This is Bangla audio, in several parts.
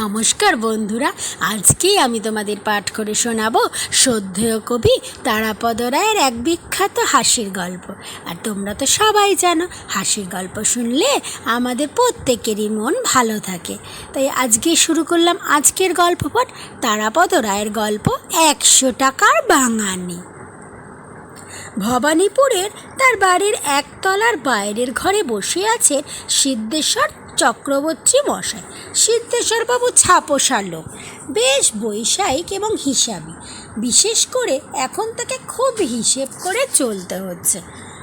নমস্কার বন্ধুরা, আজকেই আমি তোমাদের পাঠ করে শোনাবো শ্রদ্ধেয় কবি তারাপদ রায়ের এক বিখ্যাত হাসির গল্প। আর তোমরা তো সবাই জানো, হাসির গল্প শুনলে আমাদের প্রত্যেকেরই মন ভালো থাকে। তাই আজকে শুরু করলাম আজকের গল্প পাঠ তারাপদ রায়ের গল্প একশো টাকার বাঙানি ভবানীপুরের তার বাড়ির একতলার বাইরের ঘরে বসে আছে সিদ্ধেশ্বর চক্রবর্তী মশাই, সিদ্ধেশ্বরবাবু ছাপোষার লোক। বেশ বৈষয়িক এবং হিসাবি। বিশেষ করে এখন তাকে খুব হিসেব করে চলতে হচ্ছে।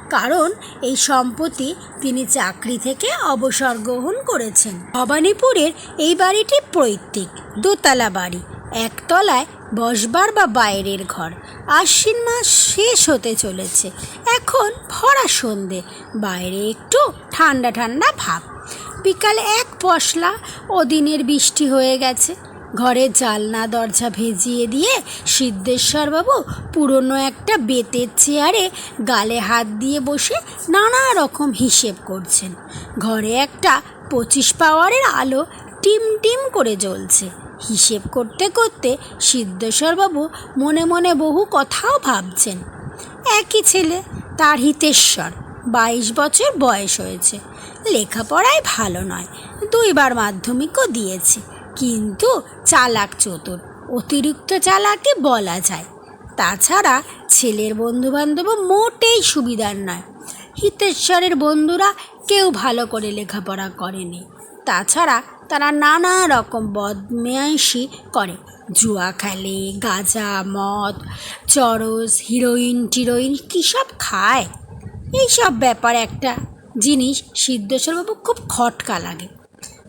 কারণ এই সম্পত্তি তিনি চাকরি থেকে অবসর গ্রহণ করেছেন। ভবানীপুরের এই বাড়িটি পৈতৃক, দোতলা বাড়ি। একতলায় বসবার বা বাইরের ঘর। আশ্বিন মাস শেষ হতে চলেছে। এখন ভরা সন্ধে। বাইরে একটু ঠান্ডা ঠান্ডা ভাব। বিকালে এক পশলা ও দিনের বৃষ্টি হয়ে গেছে। ঘরে জালনা দরজা ভেজিয়ে দিয়ে সিদ্ধেশ্বরবাবু পুরনো একটা বেতের চেয়ারে গালে হাত দিয়ে বসে নানা রকম হিসেব করছেন। ঘরে একটা পঁচিশ পাওয়ারের আলো টিম টিম করে জ্বলছে। হিসেব করতে করতে সিদ্ধেশ্বরবাবু মনে মনে বহু কথাও ভাবছেন। একই ছেলে, তার হিতেশ্বর, বাইশ বছর বয়স হয়েছে। লেখাপড়ায় ভালো নয়। দুইবার মাধ্যমিকও দিয়েছে, কিন্তু চালাক চতুর, অতিরিক্ত চালাকই বলা যায়। তাছাড়া ছেলের বন্ধুবান্ধবও মোটেই সুবিধার নয়। হিতেশ্বরের বন্ধুরা কেউ ভালো করে লেখাপড়া করেনি। তাছাড়া তারা নানা রকম বদমেয়াইশি করে। জুয়া খেলে, গাঁজা, মদ, চরস হিরোইন টিরোইন কী সব খায়? এইসব ব্যাপার একটা জিনিস সিদ্ধেশ্বরবাবু খুব খটকা লাগে।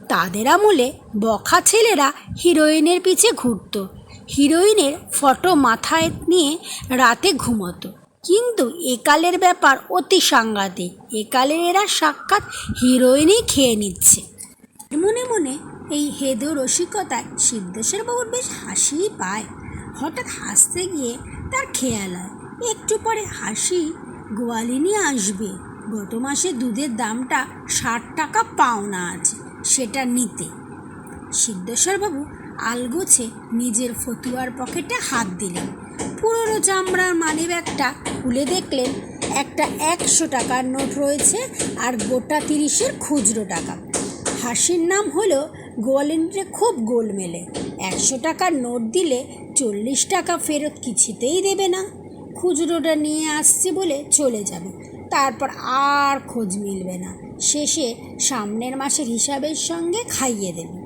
তাদের আমলে বখা ছেলেরা হিরোইনের পিছে ঘুরতো। হিরোইনের ফটো মাথায় নিয়ে রাতে ঘুমোতো। কিন্তু একালের ব্যাপার অতি সাংঘাতিক। একালের এরা সাক্ষাৎ হিরোইনই খেয়ে নিচ্ছে। মনে মনে এই হেদ রসিকতায় সিদ্ধেশ্বরবাবুর বেশ হাসিই পায়। হঠাৎ হাসতে গিয়ে তার খেয়াল হয়। একটু পরে হাসি গোয়ালি নিয়ে আসবে। গত মাসে দুধের দামটা ষাট টাকা পাওনা আছে, সেটা নিতে। সিদ্ধেশ্বরবাবু আলগোছে নিজের ফতুয়ার পকেটে হাত দিলেন। পুরনো চামড়ার মানি ব্যাগটা খুলে দেখলেন, একটা একশো টাকার নোট রয়েছে আর গোটা তিরিশের খুচরো টাকা। হাসির নাম হলো গোয়ালিন্দ্রে খুব গোলমেলে। একশো টাকার নোট দিলে চল্লিশ টাকা ফেরত কিছুতেই দেবে না। খুচরোটা নিয়ে আসছে বলে চলে যাবে। তারপর আর খোঁজ মিলবে না। শেষে সামনের মাসের হিসাবের সঙ্গে খাইয়ে দেবে।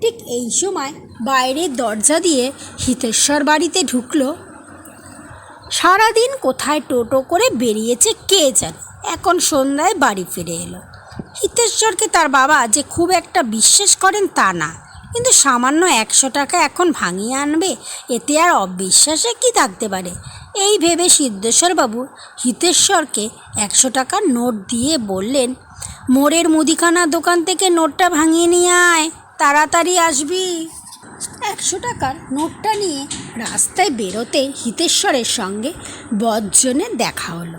ঠিক এই সময় বাইরের দরজা দিয়ে হিতেশ্বর বাড়িতে ঢুকলো। সারাদিন কোথায় টোটো করে বেরিয়েছে কে জানে? এখন সন্ধ্যায় বাড়ি ফিরে এলো। হিতেশ্বরকে তার বাবা যে খুব একটা বিশ্বাস করেন তা না। কিন্তু সামান্য একশো টাকা এখন ভাঙিয়ে আনবে, এতে আর অবিশ্বাসে কি থাকতে পারে? এই ভেবে সিদ্ধেশ্বরবাবু হিতেশ্বরকে একশো টাকার নোট দিয়ে বললেন, মোড়ের মুদিখানা দোকান থেকে নোটটা ভাঙিয়ে নিয়ে আয়, তাড়াতাড়ি আসবি। একশো টাকার নোটটা নিয়ে রাস্তায় বেরোতে হিতেশ্বরের সঙ্গে বজ্জনের দেখা হলো।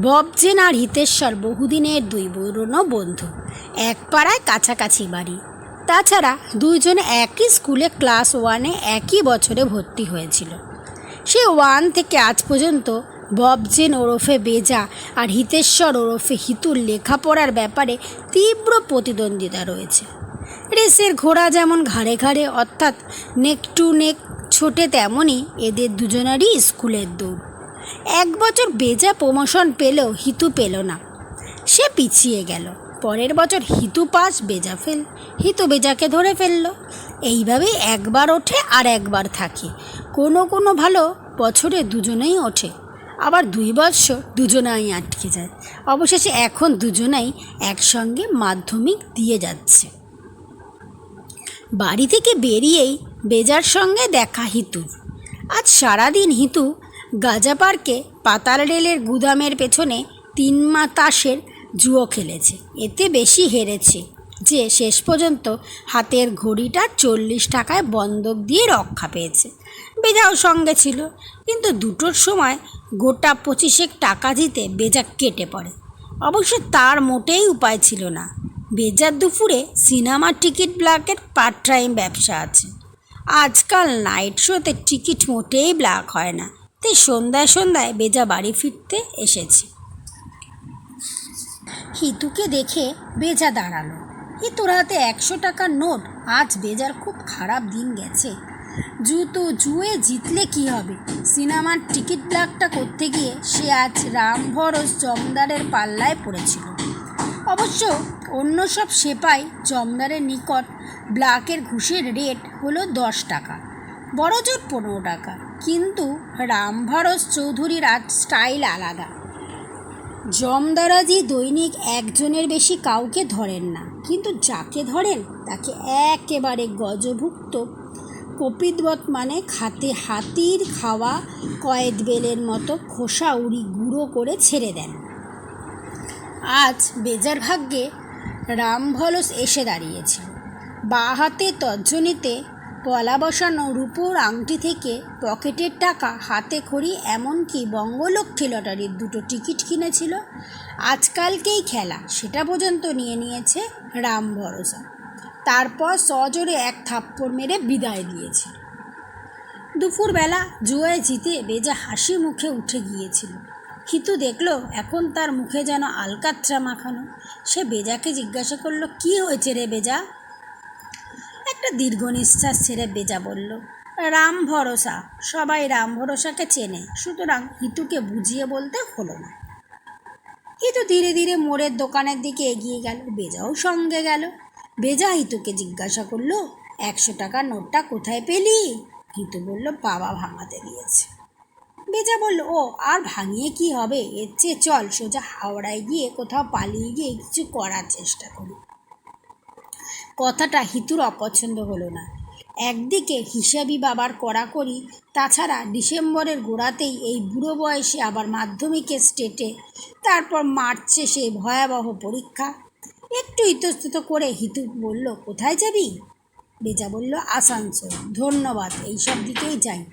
ববজেন আর হিতেশ্বর বহুদিনের দুই পুরনো বন্ধু, এক পাড়ায় কাছাকাছি বাড়ি। তাছাড়া দুইজনে একই স্কুলে ক্লাস ওয়ানে একই বছরে ভর্তি হয়েছিল। সে ওয়ান থেকে আজ পর্যন্ত ববজেন ওরফে বেজা আর হিতেশ্বর ওরফে হিতুর লেখাপড়ার ব্যাপারে তীব্র প্রতিদ্বন্দ্বিতা রয়েছে। রেসের ঘোড়া যেমন ঘাড়ে ঘাড়ে, অর্থাৎ নেক টু নেক ছোটে তেমনই এদের দুজনারই স্কুলের দৌড়। এক বছর বেজা প্রমোশন পেলেও হিতু পেল না। সে পিছিয়ে গেল। পরের বছর হিতু পাস বেজা ফেল, হিতু বেজাকে ধরে ফেলল। এইভাবেই একবার ওঠে আর একবার থাকে। কোনো কোনো ভালো বছরে দুজনেই ওঠে, আবার দুই বৎসর দুজনাই আটকে যায়। অবশেষে এখন দুজনাই একসঙ্গে মাধ্যমিক দিয়ে যাচ্ছে। বাড়ি থেকে বেরিয়েই বেজার সঙ্গে দেখা হিতুর আজ সারাদিন হিতু গাজা পার্কে পাতাল রেলের গুদামের পেছনে তিন মা তাসের জুয়ো খেলেছে। এতে বেশি হেরেছে যে শেষ পর্যন্ত হাতের ঘড়িটা চল্লিশ টাকায় বন্ধক দিয়ে রক্ষা পেয়েছে। বেজাও সঙ্গে ছিল, কিন্তু দুটোর সময় গোটা পঁচিশেক টাকা দিতে বেজা কেটে পড়ে। অবশ্য তার মোটেই উপায় ছিল না। বেজার দুপুরে সিনেমার টিকিট ব্ল্যাকের পার্ট টাইম ব্যবসা আছে। আজকাল নাইট শোতে টিকিট মোটেই ব্ল্যাক হয় না। তাই সন্ধ্যায় সন্ধ্যায় বেজা বাড়ি ফিরতে এসেছে। হিতুকে দেখে বেজা দাঁড়াল। হিতুর হাতে একশো টাকার নোট, আজ বেজার খুব খারাপ দিন গেছে। জুতো জুয়ে জিতলে কি হবে? সিনেমার টিকিট ব্ল্যাকটা করতে গিয়ে সে আজ রামভরস জমদারের পাল্লায় পড়েছিল। অবশ্য অন্য সব সেপাই জমদারের নিকট ব্ল্যাকের ঘুষের রেট হলো দশ টাকা বড় জোর পনেরো টাকা। কিন্তু রামভরস চৌধুরীর আজ স্টাইল আলাদা। জমদারাজি দৈনিক একজনের বেশি কাউকে ধরেন না। কিন্তু যাকে ধরেন, তাকে একেবারে গজভুক্ত। কপিতবত মানে খাতে হাতির খাওয়া, কয়েদ বেলের মতো খোসা উড়ি গুঁড়ো করে ছেড়ে দেন। আজ বেজার ভাগ্যে রামভলস এসে দাঁড়িয়েছিল বাঁ হাতে তর্জনীতে পলা বসানো রূপোর আংটি থেকে পকেটের টাকা হাতে খড়ি, এমনকি বঙ্গলক্ষ্মী লটারির দুটো টিকিট কিনেছিল। আজকালকেই খেলা, সেটা পর্যন্ত নিয়ে নিয়েছে রাম ভরসা। তারপর সজোরে এক থাপ্পড় মেরে বিদায় দিয়েছিল দুপুরবেলা জুয়ায় জিতে বেজা হাসি মুখে উঠে গিয়েছিল। হিতু দেখল, এখন তার মুখে যেন আলকাত্রা মাখানো। সে বেজাকে জিজ্ঞাসা করল, কি হয়েছে রে বেজা? একটা দীর্ঘ নিঃশ্বাস ছেড়ে বেজা বলল, রাম ভরসা, সবাই রাম ভরসাকে চেনে, সুতরাং হিতুকে বুঝিয়ে বলতে হলো না। হিতু ধীরে ধীরে মোড়ের দোকানের দিকে এগিয়ে গেল, বেজাও সঙ্গে গেল। বেজা হিতুকে জিজ্ঞাসা করল, একশো টাকার নোটটা কোথায় পেলি? হিতু বলল, বাবা ভাঙাতে দিয়েছে বেজা বলল, ও, আর ভাঙিয়ে কি হবে? এর চেয়ে চল সোজা হাওড়ায় গিয়ে কোথাও পালিয়ে গিয়ে কিছু করার চেষ্টা করি। কথাটা হিতুর অপছন্দ হলো না। একদিকে হিসাবি বাবার কড়াকড়ি, তাছাড়া ডিসেম্বরের গোড়াতেই এই বুড়ো বয়সে আবার মাধ্যমিকের স্টেটে, তারপর মার্চে সে ভয়াবহ পরীক্ষা। একটু ইতস্তত করে হিতু বলল, কোথায় যাবি? বেজা বলল, আসানসোল। ধন্যবাদ এইসব দিকেই যাই।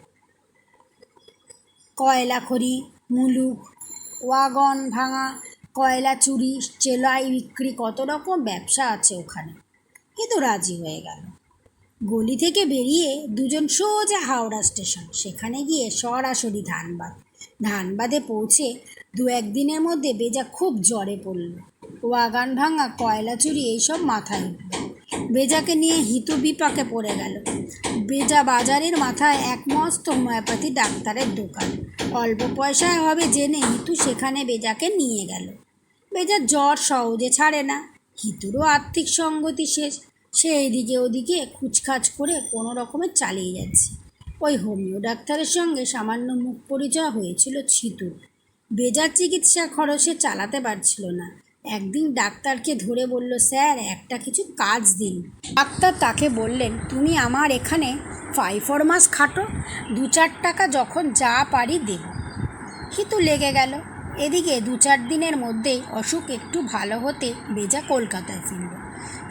কয়লা খড়ি মুলুক, ওয়াগন ভাঙা কয়লা চুরি চেলাই বিক্রি কত রকম ব্যবসা আছে ওখানে। কিন্তু রাজি হয়ে গেল। গলি থেকে বেরিয়ে দুজন সোজা হাওড়া স্টেশন, সেখানে গিয়ে সরাসরি ধানবাদ। ধানবাদে পৌঁছে দু একদিনের মধ্যে বেজা খুব জ্বরে পড়ল। ওয়াগান ভাঙা কয়লা চুরি এইসব মাথায় বেজাকে নিয়ে হিতু বিপাকে পড়ে গেল। বেজা বাজারের মাথায় এক মস্ত হোমিওপ্যাথি ডাক্তারের দোকান। অল্প পয়সায় হবে জেনে হিতু সেখানে বেজাকে নিয়ে গেল। বেজার জ্বর সহজে ছাড়ে না। হিতুরও আর্থিক সঙ্গতি শেষ। সে এদিকে ওদিকে খুচখাচ করে কোনো রকমে চালিয়ে যাচ্ছে। ওই হোমিও ডাক্তারের সঙ্গে সামান্য মুখ পরিচয় হয়েছিল ছিতুর। বেজার চিকিৎসা খরচে চালাতে পারছিল না। একদিন ডাক্তারকে ধরে বলল, স্যার, একটা কিছু কাজ দিন। ডাক্তার তাকে বললেন, তুমি আমার এখানে ফাইভ ফোর মাস খাটো। দু চার টাকা যখন যা পারি দেব। হিতু লেগে গেল। এদিকে দু চার দিনের মধ্যেই অসুখ একটু ভালো হতে বেজা কলকাতায় ফিরল।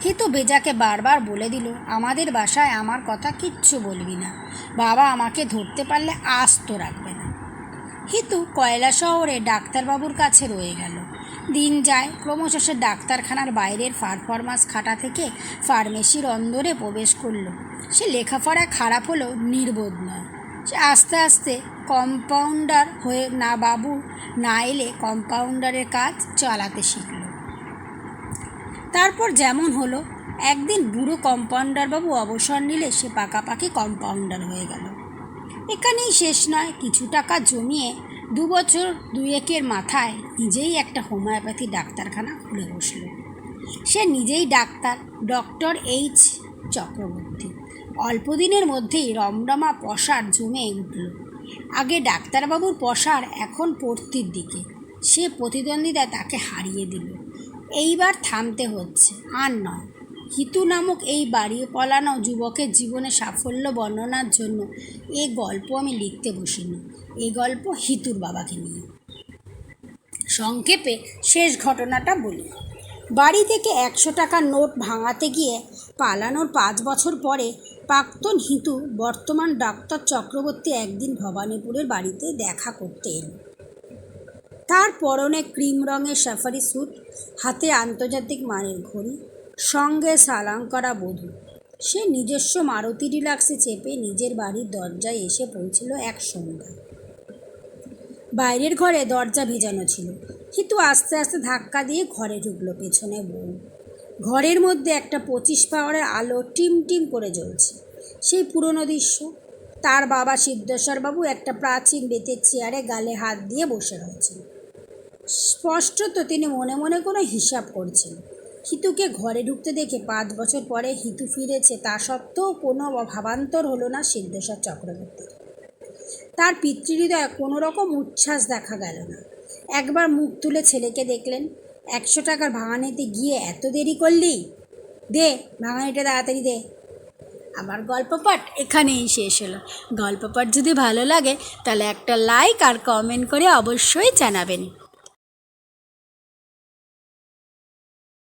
হিতু বেজাকে বারবার বলে দিল, আমাদের বাসায় আমার কথা কিচ্ছু বলবি না। বাবা আমাকে ধরতে পারলে আস্ত রাখবে না। হিতু কয়লা শহরে ডাক্তারবাবুর কাছে রয়ে গেল। দিন যায়, ক্রমশ সে ডাক্তারখানার বাইরের পারফরমান্স খাটা থেকে ফার্মেসির অন্দরে প্রবেশ করল। সে লেখাপড়া খারাপ হলেও নির্বোধ নয়। সে আস্তে আস্তে কম্পাউন্ডার হয়ে না বাবু, না এলে কম্পাউন্ডারের কাজ চালাতে শিখল। তারপর যেমন হলো, একদিন বুড়ো কম্পাউন্ডার বাবু অবসর নিলে সে পাকাপাকি কম্পাউন্ডার হয়ে গেল। এখানেই শেষ নয়, কিছু টাকা জমিয়ে দু বছর দুয়েকের মাথায় নিজেই একটা হোমিওপ্যাথি ডাক্তারখানা খুলে বসল। সে নিজেই ডাক্তার, ডক্টর এইচ চক্রবর্তী। অল্পদিনের মধ্যেই রমরমা পসার জমে উঠল। আগে ডাক্তারবাবুর পসার এখন পড়তির দিকে। সে প্রতিদ্বন্দ্বিতা তাকে হারিয়ে দিল। এইবার থামতে হচ্ছে, আর নয়। হিতু নামক এই বাড়ি পলানো যুবকের জীবনে সাফল্য বর্ণনার জন্য এ গল্প আমি লিখতে বসিনি। এই গল্প হিতুর বাবাকে নিয়ে। সংক্ষেপে শেষ ঘটনাটা বলি। বাড়ি থেকে একশো টাকার নোট ভাঙাতে গিয়ে পালানোর পাঁচ বছর পরে প্রাক্তন হিতু বর্তমান ডাক্তার চক্রবর্তী একদিন ভবানীপুরের বাড়িতে দেখা করতে এলো। তার পরনে ক্রিম রঙের সাফারি স্যুট হাতে আন্তর্জাতিক মানের ঘড়ি, সঙ্গে সালাম করা বধূ। সে নিজস্ব মারুতি ডিলাক্সে চেপে নিজের বাড়ির দরজায় এসে পৌঁছল এক সন্ধ্যায়। বাইরের ঘরে দরজা ভেজানো ছিল। কিন্তু আস্তে আস্তে ধাক্কা দিয়ে ঘরে ঢুকলো পেছনে বউ। ঘরের মধ্যে একটা পঁচিশ পাওয়ারের আলো টিম টিম করে জ্বলছে। সেই পুরনো দৃশ্য। তার বাবা সিদ্ধেশ্বরবাবু একটা প্রাচীন বেতের চেয়ারে গালে হাত দিয়ে বসে রয়েছেন। স্পষ্টত তিনি মনে মনে কোনো হিসাব করছেন। হিতুকে ঘরে ঢুকতে দেখে পাঁচ বছর পরে হিতু ফিরেছে, তা সত্ত্বেও কোনো ভাবান্তর হলো না সিদ্ধেশ্বর চক্রবর্তীর। তার পিতৃহৃদয়ে কোনো রকম উচ্ছ্বাস দেখা গেল না। একবার মুখ তুলে ছেলেকে দেখলেন। একশো টাকার ভাঙানিতে গিয়ে এত দেরি করলি? দে, ভাঙানিটা তাড়াতাড়ি দে। আমার গল্প পাঠ এখানেই শেষ হলো। গল্প পাঠ যদি ভালো লাগে, তাহলে একটা লাইক আর কমেন্ট করে অবশ্যই জানাবেন।